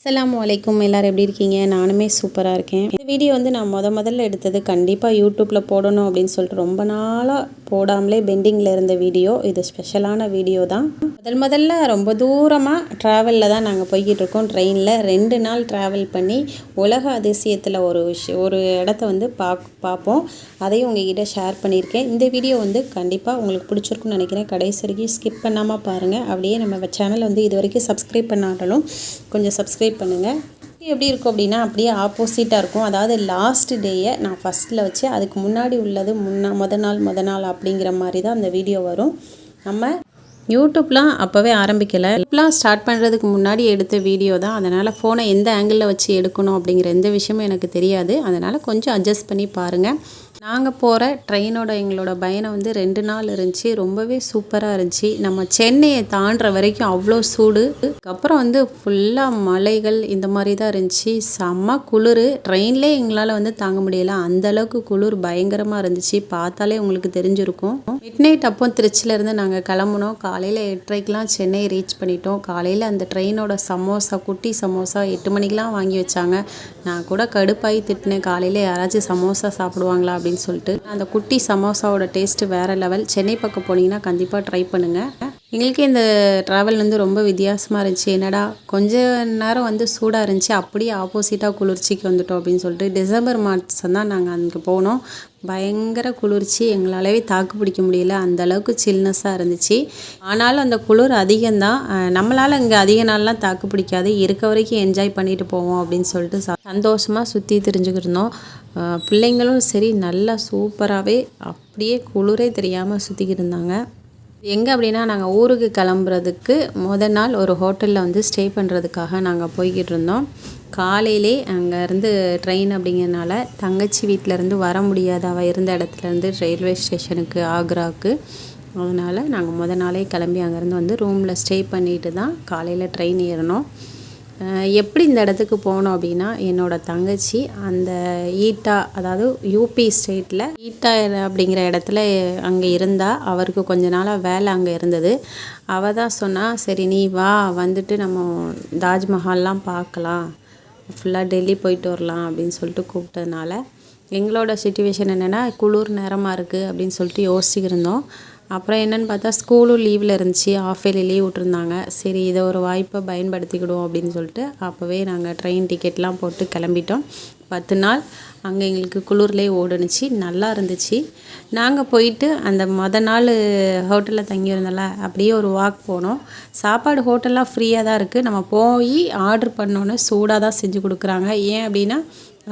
அஸ்ஸலாமு அலைக்கும் எல்லோரும் எப்படி இருக்கீங்க? நானுமே சூப்பராக இருக்கேன். இந்த வீடியோ வந்து நான் முத முதல்ல எடுத்தது கண்டிப்பாக யூடியூப்பில் போடணும் அப்படின்னு சொல்லிட்டு ரொம்ப நாளாக போடாமலே பெண்டிங்கில் இருந்த வீடியோ. இது ஸ்பெஷலான வீடியோ தான். முதல் முதல்ல ரொம்ப தூரமாக ட்ராவலில் தான் நாங்கள் போய்கிட்டு இருக்கோம். ட்ரெயினில் ரெண்டு நாள் ட்ராவல் பண்ணி உலக அதிசயத்தில் ஒரு விஷயம் ஒரு இடத்த வந்து பா பார்ப்போம். அதையும் உங்ககிட்ட ஷேர் பண்ணியிருக்கேன். இந்த வீடியோ வந்து கண்டிப்பாக உங்களுக்கு பிடிச்சிருக்குன்னு நினைக்கிறேன். கடைசி வரைக்கும் ஸ்கிப் பண்ணாமல் பாருங்கள் அப்படியே நம்ம சேனல் வந்து இது வரைக்கும் சப்ஸ்கிரைப் பண்ணாலும் கொஞ்சம் சப்ஸ்கிரைப் பண்ணுங்கள் எப்படி இருக்கும் அப்படின்னா அப்படியே ஆப்போசிட்டாக இருக்கும். அதாவது லாஸ்ட் டேயை நான் ஃபஸ்ட்டில் வச்சு அதுக்கு முன்னாடி உள்ளது முன்னா முத நாள் முத நாள் அப்படிங்கிற மாதிரி தான் அந்த வீடியோ வரும். நம்ம யூடியூப்லாம் அப்போவே ஆரம்பிக்கலை. இப்பெலாம் ஸ்டார்ட் பண்ணுறதுக்கு முன்னாடி எடுத்த வீடியோ தான். அதனால் ஃபோனை எந்த ஆங்கிளில் வச்சு எடுக்கணும் அப்படிங்கிற எந்த விஷயமும் எனக்கு தெரியாது. அதனால் கொஞ்சம் அட்ஜஸ்ட் பண்ணி பாருங்கள் நாங்கள் போகிற ட்ரெயினோட எங்களோட பயணம் வந்து ரெண்டு நாள் இருந்துச்சு. ரொம்பவே சூப்பராக இருந்துச்சு. நம்ம சென்னையை தாண்டுற வரைக்கும் அவ்வளோ சூடு. அதுக்கப்புறம் வந்து ஃபுல்லாக மலைகள் இந்த மாதிரி தான் இருந்துச்சு. செம்ம குளிர். ட்ரெயின்லேயே எங்களால் வந்து தாங்க முடியல. அந்த அளவுக்கு குளிர் பயங்கரமாக இருந்துச்சு. பார்த்தாலே உங்களுக்கு தெரிஞ்சிருக்கும். மிட் நைட் அப்போ திருச்சியிலேருந்து நாங்கள் கிளம்புனோம். காலையில் எட்டரைக்கெலாம் சென்னை ரீச் பண்ணிட்டோம். காலையில் அந்த ட்ரெயினோட சமோசா குட்டி சமோசா எட்டு மணிக்கெலாம் வாங்கி வச்சாங்க. நான் கூட கடுப்பாகி திட்டினேன். காலையில் யாராச்சும் சமோசா சாப்பிடுவாங்களா அப்படின்னு சொல்லிட்டு அந்த குட்டி சமோசாவோட டேஸ்ட்டு வேறு லெவல் சென்னை பக்கம் போனீங்கன்னா கண்டிப்பாக ட்ரை பண்ணுங்கள் எங்களுக்கே இந்த ட்ராவல் வந்து ரொம்ப வித்தியாசமாக இருந்துச்சு. என்னடா கொஞ்ச நேரம் வந்து சூடாக இருந்துச்சு. அப்படியே ஆப்போசிட்டாக குளிர்ச்சிக்கு வந்துட்டோம் அப்படின்னு சொல்லிட்டு டிசம்பர் மாதம் தான் நாங்கள் அங்கே போனோம். பயங்கர குளிர்ச்சி. எங்களாலவே தாக்கு பிடிக்க முடியல. அந்த அளவுக்கு சில்னஸாக இருந்துச்சு. ஆனாலும் அந்த குளிர் அதிகம்தான். நம்மளால் இங்கே அதிக நாள்லாம் தாக்கு பிடிக்காது. இருக்க வரைக்கும் என்ஜாய் பண்ணிட்டு போவோம் அப்படின்னு சொல்லிட்டு சந்தோஷமாக சுற்றி தெரிஞ்சுக்கிருந்தோம் பிள்ளைங்களும் சரி நல்லா சூப்பராகவே அப்படியே குளிரே தெரியாமல் சுற்றிக்கிட்டு இருந்தாங்க. எங்கே அப்படின்னா நாங்கள் ஊருக்கு கிளம்புறதுக்கு முத நாள் ஒரு ஹோட்டலில் வந்து ஸ்டே பண்ணுறதுக்காக நாங்கள் போய்கிட்டு இருந்தோம். காலையிலே அங்கேருந்து ட்ரெயின் அப்படிங்கிறனால தங்கச்சி வீட்டிலேருந்து வர முடியாத அவள் இருந்த இடத்துலேருந்து ரயில்வே ஸ்டேஷனுக்கு ஆக்ராவுக்கு அதனால் நாங்கள் முத நாளே கிளம்பி அங்கேருந்து வந்து ரூமில் ஸ்டே பண்ணிட்டு தான் காலையில் ட்ரெயின் ஏறினோம். எப்படி இந்த இடத்துக்கு போனோம் அப்படின்னா என்னோடய தங்கச்சி அந்த ஈட்டா அதாவது யூபி ஸ்டேட்டில் ஈட்டா அப்படிங்கிற இடத்துல அங்கே இருந்தால் அவருக்கு கொஞ்ச நாளாக வேலை அங்கே இருந்தது. அவள் தான் சொன்னால் சரி நீ வா வந்துட்டு நம்ம தாஜ்மஹால்லாம் பார்க்கலாம். ஃபுல்லாக டெல்லி போயிட்டு வரலாம் அப்படின்னு சொல்லிட்டு கூப்பிட்டதுனால எங்களோட சுச்சுவேஷன் என்னென்னா குளிர் நேரமாக இருக்குது அப்படின்னு சொல்லிட்டு யோசிச்சுருந்தோம் அப்புறம் என்னென்னு பார்த்தா ஸ்கூலும் லீவில் இருந்துச்சு. ஆஃப் இயர்லி லீவ் விட்ருந்தாங்க சரி இதை ஒரு வாய்ப்பை பயன்படுத்திக்கிடுவோம் அப்படின்னு சொல்லிட்டு அப்போவே நாங்கள் ட்ரெயின் டிக்கெட்லாம் போட்டு கிளம்பிட்டோம். பத்து நாள் அங்கே எங்களுக்கு குளிர்லேயே ஓடுனுச்சு. நல்லா இருந்துச்சு. நாங்கள் போயிட்டு அந்த மொதல் நாள் ஹோட்டலில் தங்கியிருந்தோம்ல அப்படியே ஒரு வாக் போனோம். சாப்பாடு ஹோட்டல்லாம் ஃப்ரீயாக தான் இருக்குது நம்ம போய் ஆர்டர் பண்ணோன்னே சூடாக தான் செஞ்சு கொடுக்குறாங்க. ஏன் அப்படின்னா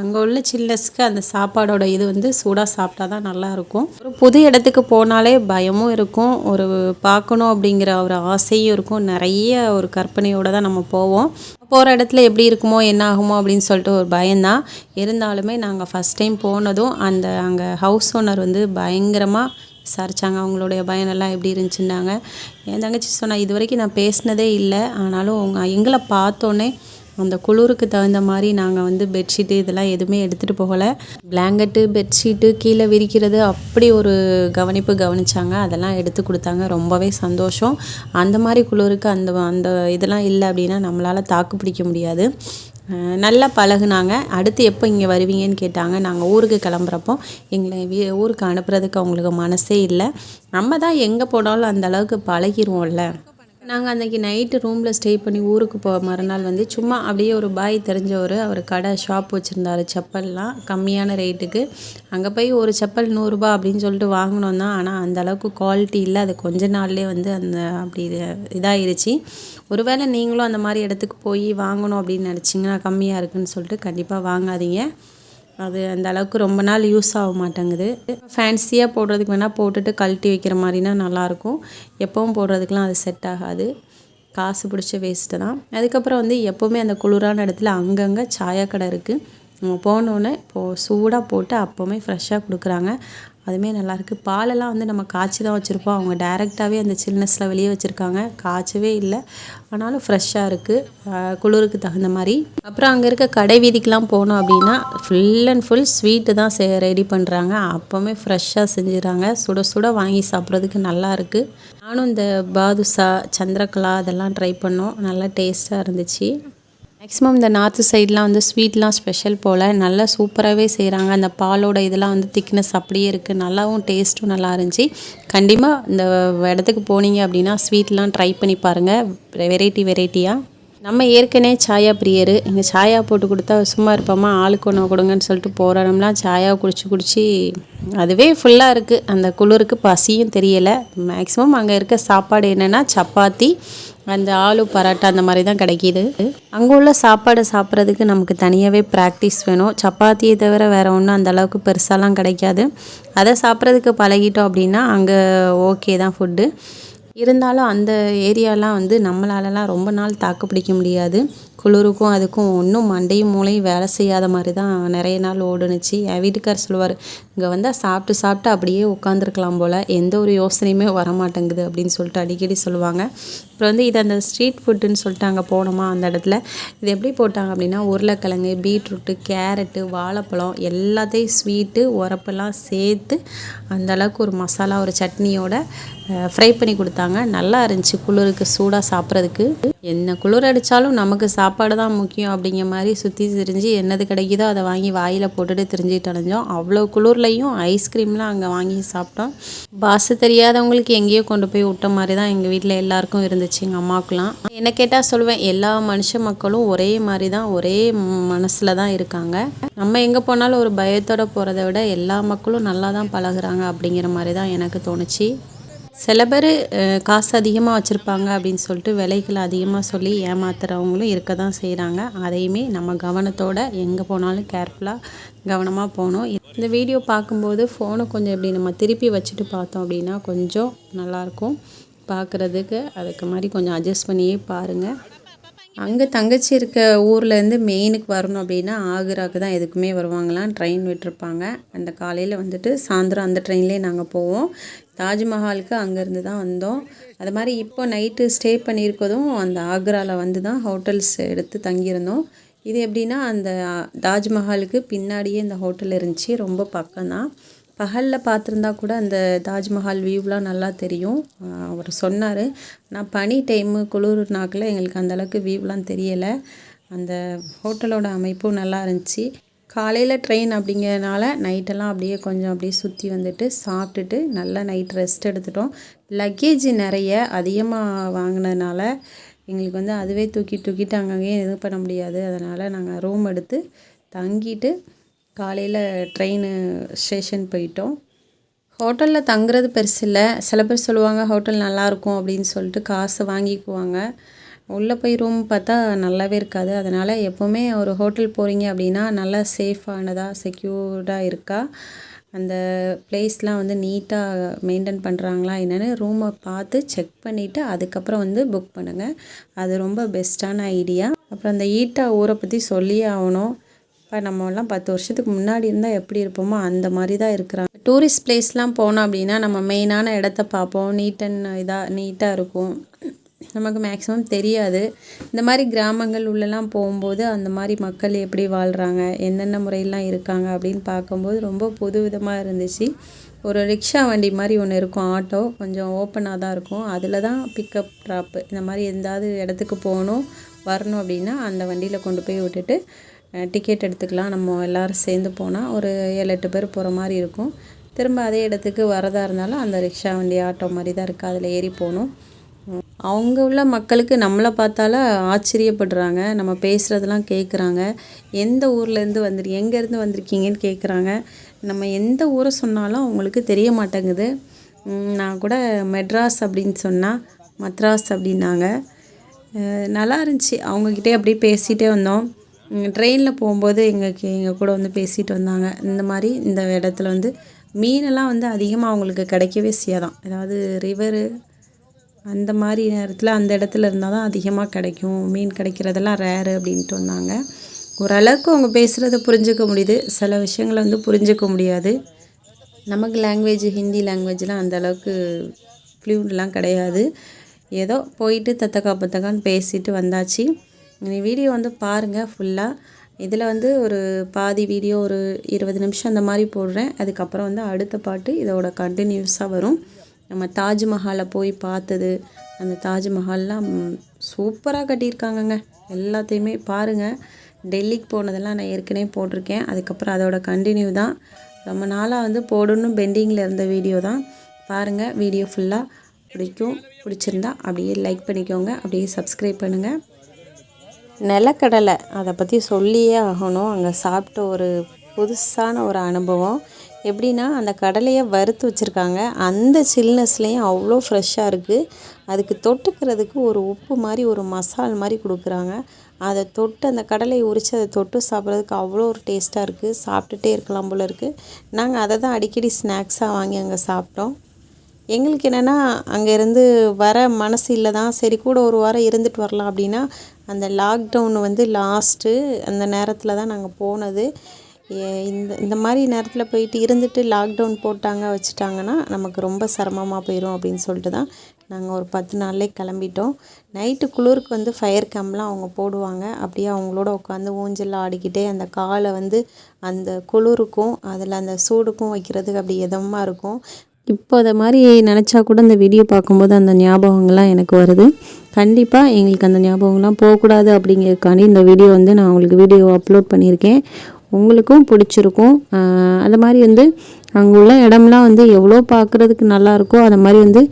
அங்கே உள்ள சில்லஸ்க்கு அந்த சாப்பாடோட இது வந்து சூடாக சாப்பிட்டா தான் நல்லாயிருக்கும் ஒரு புது இடத்துக்கு போனாலே பயமும் இருக்கும். ஒரு பார்க்கணும் அப்படிங்கிற ஒரு ஆசையும் இருக்கும். நிறைய ஒரு கற்பனையோடு தான் நம்ம போவோம். போகிற இடத்துல எப்படி இருக்குமோ என்ன ஆகுமோ அப்படின்னு சொல்லிட்டு ஒரு பயம்தான் இருந்தாலுமே நாங்கள் ஃபஸ்ட் டைம் போனதும் அந்த அங்கே ஹவுஸ் ஓனர் வந்து பயங்கரமாக விசாரித்தாங்க அவங்களுடைய பயனெல்லாம் எப்படி இருந்துச்சுன்னாங்க. என் தங்கச்சி சொன்னால் இது வரைக்கும் நான் பேசினதே இல்லை. ஆனாலும் அவங்க எங்களை பார்த்தோன்னே அந்த குளிருக்கு தகுந்த மாதிரி நாங்கள் வந்து பெட்ஷீட்டு இதெல்லாம் எதுவுமே எடுத்துகிட்டு போகலை. பிளாங்கெட்டு பெட்ஷீட்டு கீழே விரிக்கிறது அப்படி ஒரு கவனிப்பு கவனித்தாங்க அதெல்லாம் எடுத்து கொடுத்தாங்க. ரொம்பவே சந்தோஷம். அந்த மாதிரி குளிருக்கு அந்த அந்த இதெல்லாம் இல்லை அப்படின்னா நம்மளால் தாக்கு பிடிக்க முடியாது. நல்லா பழகுனாங்க. அடுத்து எப்போ இங்கே வருவீங்கன்னு கேட்டாங்க. நாங்கள் ஊருக்கு கிளம்புறப்போ எங்களை வீ ஊருக்கு அனுப்புறதுக்கு அவங்களுக்கு மனசே இல்லை. நம்ம தான் எங்கே போனாலும் அந்த அளவுக்கு பழகிடுவோம்ல நாங்கள் அன்றைக்கி நைட்டு ரூமில் ஸ்டே பண்ணி ஊருக்கு போக மறுநாள் வந்து சும்மா அப்படியே ஒரு பாய் தெரிஞ்சவர் அவர் கடை ஷாப் வச்சுருந்தாரு செப்பல்லாம் கம்மியான ரேட்டுக்கு அங்கே போய் ஒரு செப்பல் நூறுரூபா அப்படின்னு சொல்லிட்டு வாங்கினோம் தான். ஆனால் அந்த அளவுக்கு குவாலிட்டி இல்லை. அது கொஞ்ச நாள்லேயே வந்து அந்த அப்படி இதாகிருச்சு ஒருவேளை நீங்களும் அந்த மாதிரி இடத்துக்கு போய் வாங்கணும் அப்படின்னு நினச்சிங்கன்னா கம்மியாக இருக்குதுன்னு சொல்லிட்டு கண்டிப்பாக வாங்காதீங்க. அது அந்த அளவுக்கு ரொம்ப நாள் யூஸ் ஆக மாட்டேங்குது. ஃபேன்சியாக போடுறதுக்கு வேணால் போட்டுட்டு கழட்டி வைக்கிற மாதிரினா நல்லாயிருக்கும். எப்போவும் போடுறதுக்கெலாம் அது செட் ஆகாது. காசு பிடிச்ச வேஸ்ட்டு தான். அதுக்கப்புறம் வந்து எப்போவுமே அந்த குளிரான இடத்துல அங்கங்கே சாயக்கடை இருக்குது நம்ம போனோடனே இப்போது சூடாக போட்டு அப்போவுமே ஃப்ரெஷ்ஷாக கொடுக்குறாங்க. அதுவுமே நல்லாயிருக்கு. பாலெல்லாம் வந்து நம்ம காய்ச்சி தான் வச்சுருப்போம். அவங்க டைரெக்டாகவே அந்த சில்னஸில் வெளியே வச்சுருக்காங்க. காய்ச்சவே இல்லை. ஆனாலும் ஃப்ரெஷ்ஷாக இருக்குது குளிருக்கு தகுந்த மாதிரி. அப்புறம் அங்கே இருக்க கடை வீதிக்கெலாம் போனோம் அப்படின்னா ஃபுல் அண்ட் ஃபுல் ஸ்வீட்டு தான் செ ரெடி பண்ணுறாங்க அப்போவுமே ஃப்ரெஷ்ஷாக செஞ்சுறாங்க. சுட சுட வாங்கி சாப்பிட்றதுக்கு நல்லா இருக்குது நானும் இந்த பாதுஷா சந்திரகலா அதெல்லாம் ட்ரை பண்ணோம். நல்லா டேஸ்ட்டாக இருந்துச்சு. மேக்ஸிமம் இந்த நார்த்து சைட்லாம் வந்து ஸ்வீட்லாம் ஸ்பெஷல் போல். நல்லா சூப்பராகவே செய்கிறாங்க அந்த பாலோட இதெல்லாம் வந்து திக்னஸ் அப்படியே இருக்குது நல்லாவும் டேஸ்ட்டும் நல்லா இருந்துச்சு. கண்டிப்பாக இந்த இடத்துக்கு போனீங்க அப்படின்னா ஸ்வீட்லாம் ட்ரை பண்ணி பாருங்கள் வெரைட்டி வெரைட்டியாக நம்ம ஏற்கனவே சாயா பிரியர் இங்கே சாயா போட்டு கொடுத்தா சும்மா இருப்போமா? ஆளுக்கு ஒன்று கொடுங்கன்னு சொல்லிட்டு போகிறோம்லாம் சாயா குடிச்சு குடிச்சு அதுவே ஃபுல்லாக இருக்குது அந்த குளிருக்கு பசியும் தெரியலை. மேக்ஸிமம் அங்கே இருக்க சாப்பாடு என்னென்னா சப்பாத்தி அந்த ஆலு பரோட்டா அந்த மாதிரி தான் கிடைக்கிது. அங்கே உள்ள சாப்பாடு சாப்பிட்றதுக்கு நமக்கு தனியாகவே ப்ராக்டிஸ் வேணும். சப்பாத்தியை தவிர வேறு ஒன்றும் அந்தளவுக்கு பெருசாலாம் கிடைக்காது. அதை சாப்பிட்றதுக்கு பழகிட்டோம் அப்படின்னா அங்கே ஓகே தான் ஃபுட்டு இருந்தாலும் அந்த ஏரியாலாம் வந்து நம்மளாலலாம் ரொம்ப நாள் தாக்கு பிடிக்க முடியாது. குளிருக்கும் அதுக்கும் ஒன்றும் மண்டையும் மூளையும் வேலை செய்யாத மாதிரி தான் நிறைய நாள் ஓடுனுச்சு. என் வீட்டுக்கார் சொல்லுவார் இங்கே வந்தால் சாப்பிட்டு சாப்பிட்டு அப்படியே உட்காந்துருக்கலாம் போல். எந்த ஒரு யோசனையுமே வரமாட்டேங்குது அப்படின்னு சொல்லிட்டு அடிக்கடி சொல்லுவாங்க. அப்புறம் வந்து இது அந்த ஸ்ட்ரீட் ஃபுட்டுன்னு சொல்லிட்டு அங்கே போனோமா அந்த இடத்துல. இது எப்படி போட்டாங்க அப்படின்னா உருளைக்கிழங்கு பீட்ரூட்டு கேரட்டு வாழைப்பழம் எல்லாத்தையும் ஸ்வீட்டு உரப்பெல்லாம் சேர்த்து அந்த அளவுக்கு ஒரு மசாலா ஒரு சட்னியோட ஃப்ரை பண்ணி கொடுத்தாங்க. நல்லா இருந்துச்சு குளிருக்கு சூடாக சாப்பிட்றதுக்கு. என்ன குளிர் அடித்தாலும் நமக்கு சாப்பாடு சாப்பாடு தான் முக்கியம் அப்படிங்கிற மாதிரி சுற்றி திரிஞ்சு என்னது கிடைக்குதோ அதை வாங்கி வாயில் போட்டுட்டு திரிஞ்சிட்டு அலைஞ்சோம். அவ்வளோ குளிர்லையும் ஐஸ்கிரீம்லாம் அங்கே வாங்கி சாப்பிட்டோம். பாசு தெரியாதவங்களுக்கு எங்கேயோ கொண்டு போய் விட்ட மாதிரி தான் எங்கள் வீட்டில் எல்லாருக்கும் இருந்துச்சு எங்கள் அம்மாவுக்குலாம். என்ன கேட்டால் சொல்லுவேன் எல்லா மனுஷ மக்களும் ஒரே மாதிரி தான் ஒரே மனசில் தான் இருக்காங்க. நம்ம எங்கே போனாலும் ஒரு பயத்தோடு போகிறத விட எல்லா மக்களும் நல்லா தான் பழகுறாங்க அப்படிங்கிற மாதிரி தான் எனக்கு தோணுச்சு. சில பேர் காசு அதிகமாக வச்சுருப்பாங்க அப்படின்னு சொல்லிட்டு விலைகளை அதிகமாக சொல்லி ஏமாத்துறவங்களும் இருக்க தான் செய்கிறாங்க அதையுமே நம்ம கவனத்தோடு எங்கே போனாலும் கேர்ஃபுல்லாக கவனமாக போகணும். இந்த வீடியோ பார்க்கும்போது ஃபோனை கொஞ்சம் எப்படி நம்ம திருப்பி வச்சுட்டு பார்த்தோம் அப்படின்னா கொஞ்சம் நல்லாயிருக்கும். பார்க்குறதுக்கு அதுக்கு மாதிரி கொஞ்சம் அட்ஜஸ்ட் பண்ணியே பாருங்கள் அங்கே தங்கச்சி இருக்க ஊர்லேருந்து மெயினுக்கு வரணும் அப்படின்னா ஆக்ராவுக்கு தான் எதுக்குமே வருவாங்களாம். ட்ரெயின் விட்டுருப்பாங்க. அந்த காலையில் வந்துட்டு சாயந்தரம் அந்த ட்ரெயின்லேயே நாங்கள் போவோம். தாஜ்மஹாலுக்கு அங்கேருந்து தான் வந்தோம். அது மாதிரி இப்போ நைட்டு ஸ்டே பண்ணியிருக்கதும் அந்த ஆக்ராவில் வந்து தான் ஹோட்டல்ஸ் எடுத்து தங்கியிருந்தோம். இது எப்படின்னா அந்த தாஜ்மஹாலுக்கு பின்னாடியே இந்த ஹோட்டல் இருந்துச்சு. ரொம்ப பக்கம்தான் பகலில் பார்த்துருந்தா கூட அந்த தாஜ்மஹால் வியூவெலாம் நல்லா தெரியும். அவர் சொன்னார். நான் பனி டைமு குளிர் நாக்கில் எங்களுக்கு அந்தளவுக்கு வியூவெலாம் தெரியலை. அந்த ஹோட்டலோட அமைப்பும் நல்லா இருந்துச்சு. காலையில் ட்ரெயின் அப்படிங்கிறதுனால நைட்டெல்லாம் அப்படியே கொஞ்சம் அப்படியே சுற்றி வந்துட்டு சாப்பிட்டுட்டு நல்லா நைட் ரெஸ்ட் எடுத்துட்டோம். லக்கேஜ் நிறைய அதிகமாக வாங்கினதுனால எங்களுக்கு வந்து அதுவே தூக்கி தூக்கிட்டு அங்கங்கேயும் இது பண்ண முடியாது. அதனால் நாங்கள் ரூம் எடுத்து தங்கிட்டு காலையில் ட்ரெயின் ஸ்டேஷன் போயிட்டோம். ஹோட்டலில் தங்குறது பெருசு இல்லை. சில பேர் சொல்லுவாங்க ஹோட்டல் நல்லாயிருக்கும் அப்படின்னு சொல்லிட்டு காசு வாங்கிக்குவாங்க. உள்ளே போய் ரூம் பார்த்தா நல்லாவே இருக்காது. அதனால் எப்போவுமே ஒரு ஹோட்டல் போகிறீங்க அப்படின்னா நல்லா சேஃபானதாக செக்யூர்டாக இருக்கா? அந்த பிளேஸ்லாம் வந்து நீட்டாக மெயின்டைன் பண்ணுறாங்களா என்னென்னு ரூமை பார்த்து செக் பண்ணிவிட்டு அதுக்கப்புறம் வந்து புக் பண்ணுங்கள் அது ரொம்ப பெஸ்ட்டான ஐடியா அப்புறம் அந்த ஈட்டா ஊரை பற்றி சொல்லியே ஆகணும். இப்போ நம்மலாம் பத்து வருஷத்துக்கு முன்னாடி இருந்தால் எப்படி இருப்போமோ அந்த மாதிரி தான் இருக்கிறாங்க டூரிஸ்ட் பிளேஸ்லாம் போனோம் அப்படின்னா நம்ம மெயினான இடத்த பார்ப்போம். நீட் அண்ட் இதாக நீட்டாக இருக்கும். நமக்கு மேக்ஸிமம் தெரியாது. இந்த மாதிரி கிராமங்கள் உள்ளெல்லாம் போகும்போது அந்த மாதிரி மக்கள் எப்படி வாழ்கிறாங்க என்னென்ன முறையெல்லாம் இருக்காங்க? அப்படின்னு பார்க்கும்போது ரொம்ப புது விதமாக இருந்துச்சு. ஒரு ரிக்ஷா வண்டி மாதிரி ஒன்று இருக்கும். ஆட்டோ கொஞ்சம் ஓப்பனாக தான் இருக்கும். அதில் தான் பிக்கப் ட்ராப்பு இந்த மாதிரி எந்தாவது இடத்துக்கு போகணும் வரணும் அப்படின்னா அந்த வண்டியில் கொண்டு போய் விட்டுட்டு டிக்கெட் எடுத்துக்கலாம். நம்ம எல்லோரும் சேர்ந்து போனால் ஒரு ஏழு எட்டு பேர் போகிற மாதிரி இருக்கும். திரும்ப அதே இடத்துக்கு வரதா இருந்தாலும் அந்த ரிக்ஷா வண்டி ஆட்டோ மாதிரி தான் இருக்குது அதில் ஏறி போகணும். அவங்க உள்ள மக்களுக்கு நம்மளை பார்த்தால ஆச்சரியப்படுறாங்க. நம்ம பேசுகிறதெல்லாம் கேட்குறாங்க எந்த ஊர்லேருந்து வந்துரு எங்கேருந்து வந்திருக்கீங்கன்னு கேட்குறாங்க நம்ம எந்த ஊரை சொன்னாலும் அவங்களுக்கு தெரிய மாட்டேங்குது. நான் கூட மெட்ராஸ் அப்படின்னு சொன்னால் மத்ராஸ் அப்படின்னாங்க. நல்லா இருந்துச்சு. அவங்கக்கிட்டே அப்படியே பேசிகிட்டே வந்தோம். ட்ரெயினில் போகும்போது எங்கள் எங்கள் கூட வந்து பேசிகிட்டு வந்தாங்க. இந்த மாதிரி இந்த இடத்துல வந்து மீனெல்லாம் வந்து அதிகமாக அவங்களுக்கு கிடைக்கவே செய்யாதான். அதாவது ரிவரு அந்த மாதிரி நேரத்தில் அந்த இடத்துல இருந்தால் தான் அதிகமாக கிடைக்கும். மீன் கிடைக்கிறதெல்லாம் ரேரு அப்படின்ட்டு வந்தாங்க. ஓரளவுக்கு அவங்க பேசுகிறத புரிஞ்சுக்க முடியுது. சில விஷயங்களை வந்து புரிஞ்சுக்க முடியாது. நமக்கு லாங்குவேஜ் ஹிந்தி லாங்குவேஜ்லாம் அந்தளவுக்கு ஃப்ளூண்ட்லாம் கிடையாது. ஏதோ போயிட்டு தத்தக்கா பத்தக்கான்னு பேசிட்டு வந்தாச்சு. நீ வீடியோ வந்து பாருங்கள் ஃபுல்லாக இதில் வந்து ஒரு பாதி வீடியோ ஒரு இருபது நிமிஷம் அந்த மாதிரி போடுறேன். அதுக்கப்புறம் வந்து அடுத்த பாட்டு இதோட கண்டினியூஸாக வரும். நம்ம தாஜ்மஹாலை போய் பார்த்தது அந்த தாஜ்மஹால்லாம் சூப்பராக கட்டியிருக்காங்கங்க. எல்லாத்தையுமே பாருங்கள் டெல்லிக்கு போனதெல்லாம் நான் ஏற்கனவே போட்டிருக்கேன். அதுக்கப்புறம் அதோட கண்டினியூ தான். ரொம்ப நாளாக வந்து போடணும் பெண்டிங்கில் இருந்த வீடியோ தான். பாருங்கள் வீடியோ ஃபுல்லாக பிடிக்கும் பிடிச்சிருந்தா அப்படியே லைக் பண்ணிக்கோங்க. அப்படியே சப்ஸ்கிரைப் பண்ணுங்கள் நிலக்கடலை அதை பற்றி சொல்லியே ஆகணும். அங்கே சாப்பிட்ட ஒரு புதுசான ஒரு அனுபவம். எப்படின்னா அந்த கடலையை வறுத்து வச்சுருக்காங்க. அந்த சில்னஸ்லேயும் அவ்வளோ ஃப்ரெஷ்ஷாக இருக்குது அதுக்கு தொட்டுக்கிறதுக்கு ஒரு உப்பு மாதிரி ஒரு மசால் மாதிரி கொடுக்குறாங்க. அதை தொட்டு அந்த கடலையை உரித்து அதை தொட்டு சாப்பிட்றதுக்கு அவ்வளோ ஒரு டேஸ்ட்டாக இருக்குது சாப்பிட்டுட்டே இருக்கலாம் போல் இருக்குது நாங்கள் அதை தான் அடிக்கடி ஸ்நாக்ஸாக வாங்கி அங்கே சாப்பிட்டோம். எங்களுக்கு என்னென்னா அங்கேருந்து வர மனசு இல்லை தான். சரி கூட ஒரு வாரம் இருந்துட்டு வரலாம் அப்படின்னா அந்த லாக்டவுன் வந்து லாஸ்ட்டு அந்த நேரத்தில் தான் நாங்கள் போனது. இந்த இந்த மாதிரி நேரத்தில் போயிட்டு இருந்துட்டு லாக்டவுன் போட்டாங்க வச்சுட்டாங்கன்னா நமக்கு ரொம்ப சிரமமாக போயிடும் அப்படின்னு சொல்லிட்டு தான் நாங்கள் ஒரு பத்து நாள்லே கிளம்பிட்டோம். நைட்டு குளிருக்கு வந்து ஃபயர் கேம்ப்லாம் அவங்க போடுவாங்க. அப்படியே அவங்களோட உட்காந்து ஊஞ்சல் ஆடிக்கிட்டே அந்த காலை வந்து அந்த குளிருக்கும் அதில் அந்த சூடுக்கும் வைக்கிறதுக்கு அப்படி இதமாக இருக்கும். இப்போ அதை மாதிரி நினச்சா கூட அந்த வீடியோ பார்க்கும்போது அந்த ஞாபகங்கள்லாம் எனக்கு வருது. கண்டிப்பாக எங்களுக்கு அந்த ஞாபகம்லாம் போகக்கூடாது அப்படிங்கிறதுக்காண்டி இந்த வீடியோ வந்து நான் உங்களுக்கு வீடியோ அப்லோட் பண்ணியிருக்கேன். உங்களுக்கும் பிடிச்சிருக்கும். அந்த அது மாதிரி வந்து அங்கே உள்ள இடம்லாம் வந்து எவ்வளோ பார்க்குறதுக்கு நல்லா இருக்கோ அது மாதிரி வந்து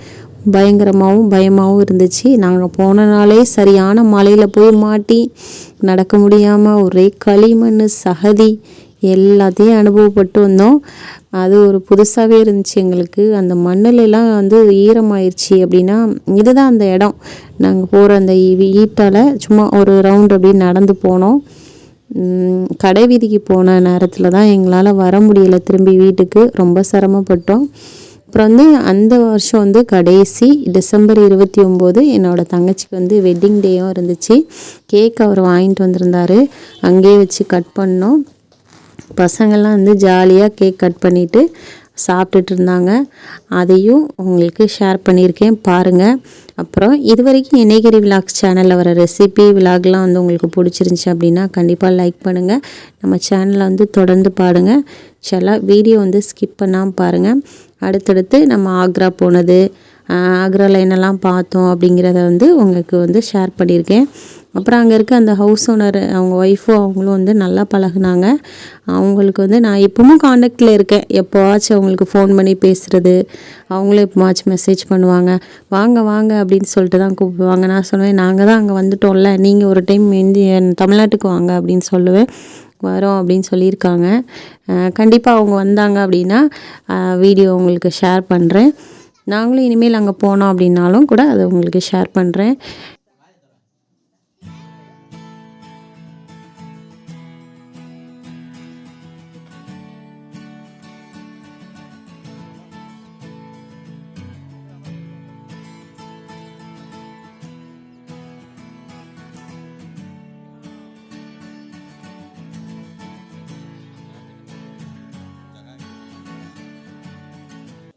பயங்கரமாகவும் பயமாகவும் இருந்துச்சு. நாங்கள் போன நாளே சரியான மலையில் போய் மாட்டி நடக்க முடியாமல் ஒரே களிமண் சகதி எல்லாத்தையும் அனுபவப்பட்டு வந்தோம். அது ஒரு புதுசாகவே இருந்துச்சு எங்களுக்கு. அந்த மண்ணுலலாம் வந்து ஈரமாயிருச்சு அப்படின்னா இதுதான் அந்த இடம். நாங்கள் போகிற அந்த ஈட்டால் சும்மா ஒரு ரவுண்ட் அப்படியே நடந்து போனோம். கடை வீதிக்கு போன நேரத்தில் தான் எங்களால் வர முடியல. திரும்பி வீட்டுக்கு ரொம்ப சிரமப்பட்டோம். அப்புறம் வந்து அந்த வருஷம் வந்து கடைசி டிசம்பர் இருபத்தி ஒம்பது என்னோடய தங்கச்சிக்கு வந்து வெட்டிங் டேயும் இருந்துச்சு. கேக் அவர் வாங்கிட்டு வந்திருந்தார். அங்கேயே வச்சு கட் பண்ணோம். பசங்கள்லாம் வந்து ஜாலியாக கேக் கட் பண்ணிவிட்டு சாப்பிட்டுட்டு இருந்தாங்க அதையும் உங்களுக்கு ஷேர் பண்ணியிருக்கேன். பாருங்கள் அப்புறம் இது வரைக்கும் இணைகிரி விலாக்ஸ் சேனலில் வர ரெசிபி விலாக்லாம் வந்து உங்களுக்கு பிடிச்சிருந்துச்சி அப்படின்னா கண்டிப்பாக லைக் பண்ணுங்கள் நம்ம சேனலை வந்து தொடர்ந்து பாருங்கள் சில வீடியோ வந்து ஸ்கிப் பண்ணாமல் பாருங்கள் அடுத்தடுத்து நம்ம ஆக்ரா போனது ஆக்ராவில் என்னெல்லாம் பார்த்தோம் அப்படிங்கிறத வந்து உங்களுக்கு வந்து ஷேர் பண்ணியிருக்கேன். அப்புறம் அங்கே இருக்க அந்த ஹவுஸ் ஓனர் அவங்க ஒய்ஃபும் அவங்களும் வந்து நல்லா பழகுனாங்க. அவங்களுக்கு வந்து நான் இப்போவும் காண்டாக்டில் இருக்கேன். எப்போவாச்சும் அவங்களுக்கு ஃபோன் பண்ணி பேசுகிறது அவங்களும் எப்போவாச்சும் மெசேஜ் பண்ணுவாங்க. வாங்க வாங்க அப்படின்னு சொல்லிட்டு தான் கூப்பிடுவாங்க. நான் சொல்லுவேன் நாங்கள் தான் அங்கே வந்துட்டோம்ல. நீங்கள் ஒரு டைம் இந்திய தமிழ்நாட்டுக்கு வாங்க அப்படின்னு சொல்லுவேன். வரோம் அப்படின்னு சொல்லியிருக்காங்க. கண்டிப்பாக அவங்க வந்தாங்க அப்படின்னா வீடியோ உங்களுக்கு ஷேர் பண்ணுறேன் நாங்களும் இனிமேல் அங்கே போனோம் அப்படின்னாலும் கூட அதை உங்களுக்கு ஷேர் பண்ணுறேன்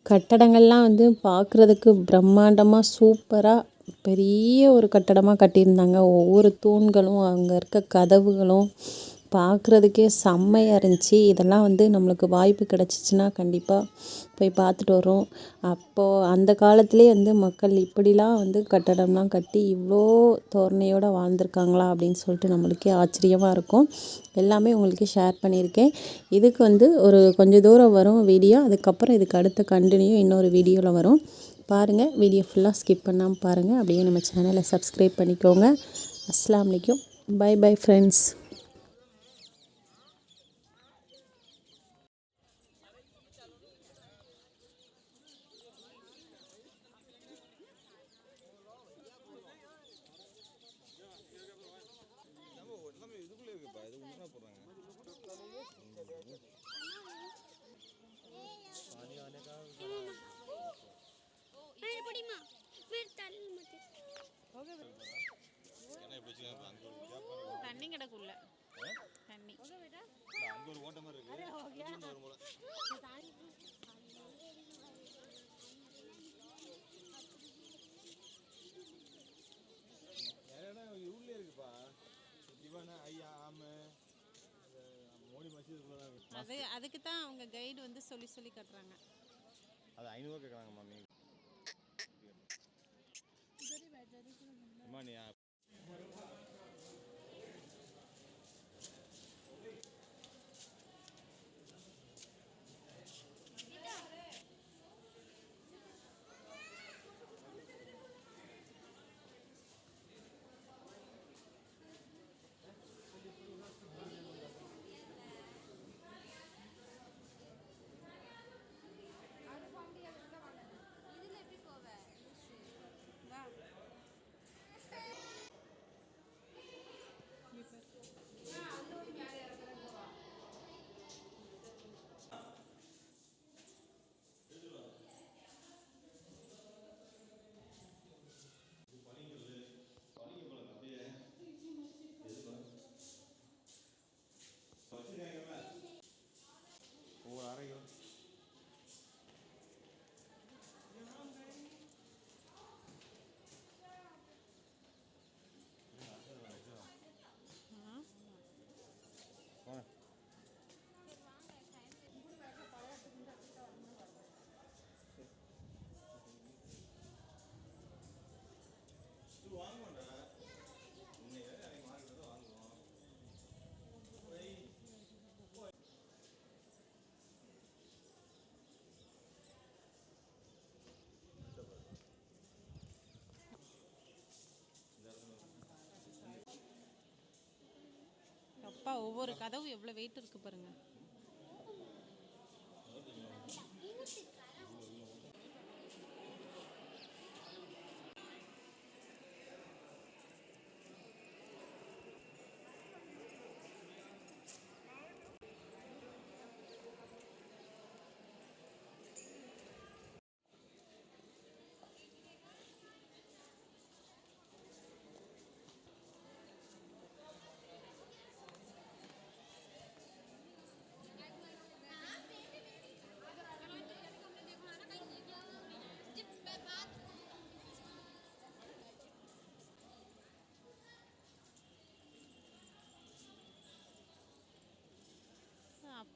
கட்டடங்கள்லாம் வந்து பார்க்குறதுக்கு பிரம்மாண்டமாக சூப்பராக பெரிய ஒரு கட்டடமாக கட்டியிருந்தாங்க. ஒவ்வொரு தூண்களும் அங்கே இருக்க கதவுகளும் பார்க்குறதுக்கே செம்மையாக இருந்துச்சு. இதெல்லாம் வந்து நம்மளுக்கு வாய்ப்பு கிடச்சிச்சின்னா கண்டிப்பாக போய் பார்த்துட்டு வரோம் அப்போது அந்த காலத்திலே வந்து மக்கள் இப்படிலாம் வந்து கட்டடம்லாம் கட்டி இவ்வளோ தோரணையோடு வாழ்ந்திருக்காங்களா அப்படின்னு சொல்லிட்டு நம்மளுக்கே ஆச்சரியமாக இருக்கும். எல்லாமே உங்களுக்கு ஷேர் பண்ணியிருக்கேன். இதுக்கு வந்து ஒரு கொஞ்சம் தூரம் வரும் வீடியோ அதுக்கப்புறம் இதுக்கு அடுத்த கண்டினியூ இன்னொரு வீடியோவில் வரும். பாருங்கள் வீடியோ ஃபுல்லாக ஸ்கிப் பண்ணாமல் பாருங்கள் அப்படியே நம்ம சேனலை சப்ஸ்கிரைப் பண்ணிக்கோங்க. அஸ்லாம் வலைக்கும் பை பை ஃப்ரெண்ட்ஸ் அது அதுக்கு தான் அவங்க கைடு வந்து சொல்லி சொல்லி கட்டுறாங்க. அது ஐநூறுவா கேட்குறாங்க மாமி. ஒவ்வொரு கதவு எவ்வளோ வெயிட் இருக்கு பாருங்க.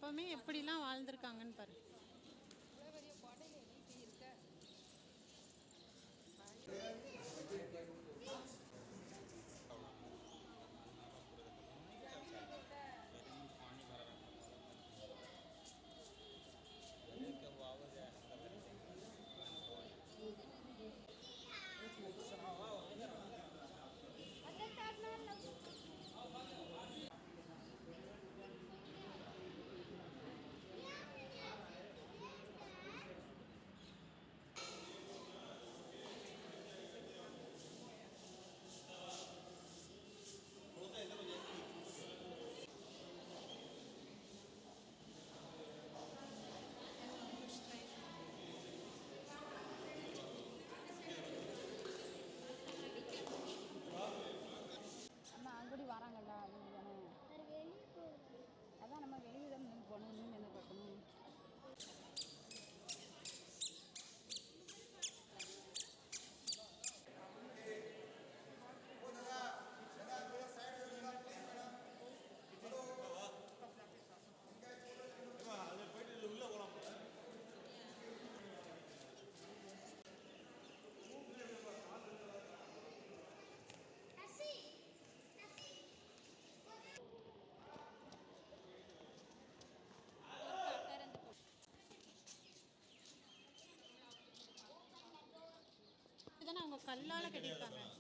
அப்போவுமே எப்படிலாம் வாழ்ந்துருக்காங்கன்னு பாரு Thank. lola que dito na. Tá.